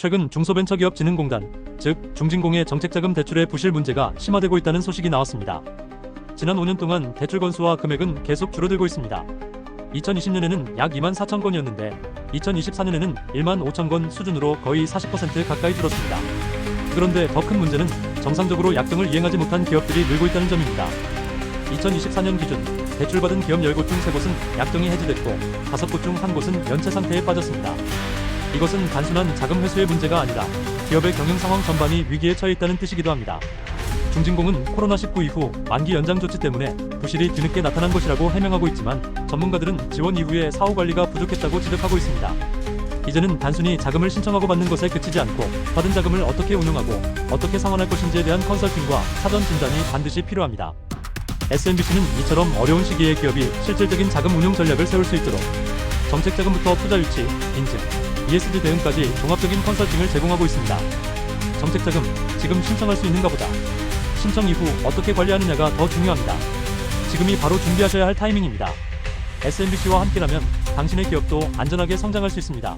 최근 중소벤처기업진흥공단, 즉 중진공의 정책자금 대출의 부실 문제가 심화되고 있다는 소식이 나왔습니다. 지난 5년 동안 대출 건수와 금액은 계속 줄어들고 있습니다. 2020년에는 약 2만 4천 건이었는데 2024년에는 1만 5천 건 수준으로 거의 40% 가까이 줄었습니다. 그런데 더 큰 문제는 정상적으로 약정을 이행하지 못한 기업들이 늘고 있다는 점입니다. 2024년 기준 대출받은 기업 10곳 중 3곳은 약정이 해지됐고 5곳 중 1곳은 연체 상태에 빠졌습니다. 이것은 단순한 자금 회수의 문제가 아니라 기업의 경영 상황 전반이 위기에 처해 있다는 뜻이기도 합니다. 중진공은 코로나19 이후 만기 연장 조치 때문에 부실이 뒤늦게 나타난 것이라고 해명하고 있지만 전문가들은 지원 이후에 사후 관리가 부족했다고 지적하고 있습니다. 이제는 단순히 자금을 신청하고 받는 것에 그치지 않고 받은 자금을 어떻게 운용하고 어떻게 상환할 것인지에 대한 컨설팅과 사전 진단이 반드시 필요합니다. SMBC는 이처럼 어려운 시기에 기업이 실질적인 자금 운용 전략을 세울 수 있도록 정책 자금부터 투자 유치, 인증, ESG 대응까지 종합적인 컨설팅을 제공하고 있습니다. 정책 자금 지금 신청할 수 있는가 보다. 신청 이후 어떻게 관리하느냐가 더 중요합니다. 지금이 바로 준비하셔야 할 타이밍입니다. SMBC와 함께라면 당신의 기업도 안전하게 성장할 수 있습니다.